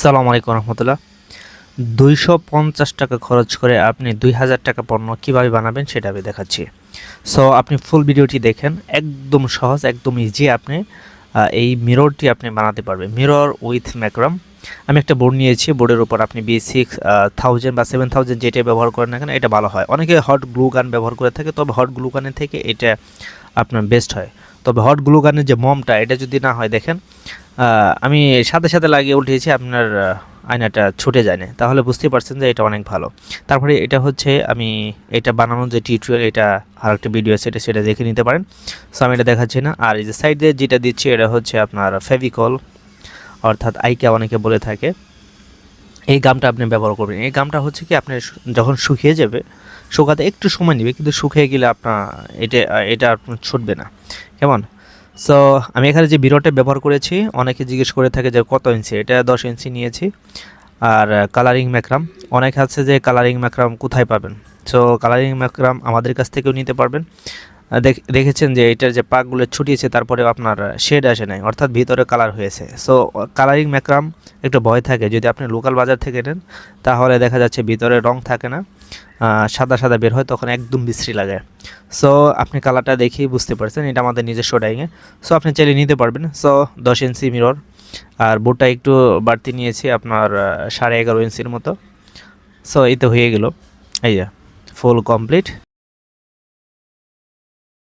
সালাম আলাইকুম রহমতুল্লাহ। দুইশো পঞ্চাশ টাকা খরচ করে আপনি দুই হাজার টাকা পণ্য কীভাবে বানাবেন সেটা আমি দেখাচ্ছি। সো আপনি ফুল ভিডিওটি দেখেন, একদম সহজ, একদম ইজি আপনি এই মিররটি আপনি বানাতে পারবেন। মিরর উইথ ম্যাক্রাম আমি একটা বোর্ড নিয়েছি বোর্ডের উপর আপনি বি সিক্স থাউজেন্ড বা সেভেন থাউজেন্ড যেটা ব্যবহার করেন না কেন, এটা ভালো হয়। অনেকে হট গ্লু গান ব্যবহার করে থাকে, তবে হট গ্লু গানের থেকে এটা আপনার বেস্ট হয়। তবে হট গ্লু গানের যে মমটা, এটা যদি না হয়, দেখেন আমি সাথে সাথে লাগিয়ে উঠিয়েছি, আপনার আয়নাটা ছুটে যায় না তাহলে বুঝতেই পারছেন যে এটা অনেক ভালো। তারপরে এটা হচ্ছে, আমি এটা বানানোর যে টিউটোরিয়াল এটা আর একটা ভিডিও আছে, এটা সেটা দেখে নিতে পারেন। সো আমি এটা দেখাচ্ছি না। আর এই যে সাইডে যেটা দিচ্ছি, এটা হচ্ছে আপনার ফেভিকল অর্থাৎ আইকা অনেকে বলে থাকে। এই গামটা আপনি ব্যবহার করবেন। এই গামটা হচ্ছে কি আপনি যখন শুকিয়ে যাবে, শুকাতে একটু সময় নেবে, কিন্তু শুকিয়ে গেলে আপনার, এটা এটা আপনার ছুটবে না। কেমন? সো আমি এখানে যে বিরোটা ব্যবহার করেছি, অনেকে জিজ্ঞেস করে থাকে যে কত ইঞ্চি এটা দশ ইঞ্চি নিয়েছি। আর কালারিং ম্যাকরাম অনেক আছে যে কালারিং ম্যাকরাম কোথায় পাবেন? সো কালারিং ম্যাকরাম আমাদের কাছ থেকেও নিতে পারবেন। দেখেছেন যে এটার যে পাকগুলো ছুটিয়েছে তারপরে আপনার শেড আসে নাই, অর্থাৎ ভিতরে কালার হয়েছে। সো কালারিং ম্যাক্রাম একটু ভয় থাকে। যদি আপনি লোকাল বাজার থেকে নেন, তাহলে দেখা যাচ্ছে ভিতরে রং থাকে না সাদা সাদা বের হয়, তখন একদম বিশ্রী লাগে। সো আপনি কালারটা দেখেই বুঝতে পারছেন, এটা আমাদের নিজস্ব ডাইংয়ে সো আপনি চাইলে নিতে পারবেন। সো দশ ইঞ্চি মিরর আর বোর্ডটা একটু বাড়তি নিয়েছি আপনার সাড়ে এগারো ইঞ্চির মতো। সো এই তো হয়ে গেল। এই যে ফুল কমপ্লিট